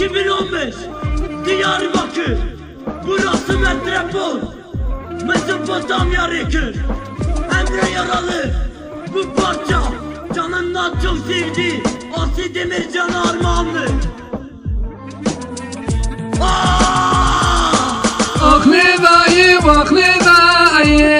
2015 Diyarbakır Burası metropol. Mezopotamya Rekür Emre Yaralı. Bu parça Canından çok sevdi Asi Demircan armağanlı Aaaa! Akledayı bakledayı Zrinarım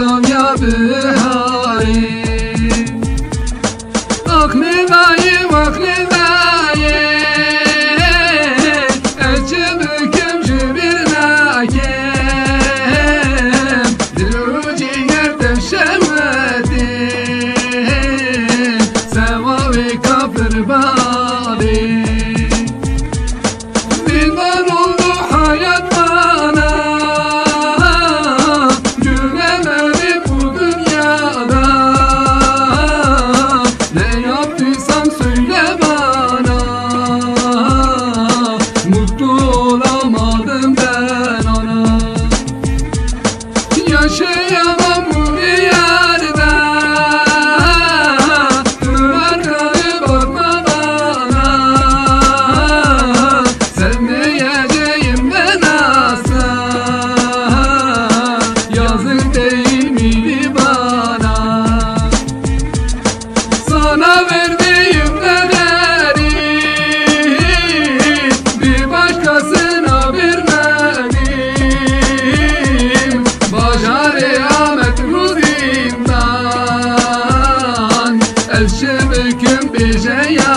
dostum ya Bühari Aklı dayım aklı dayım Ölçüm hükümcü bir nakim Dilru ciğer devşemedim Sevavi kaptır bari Yaşarsan söyle bana Mutlu olamadım ben ona. Yaşayamam الشبك بجيان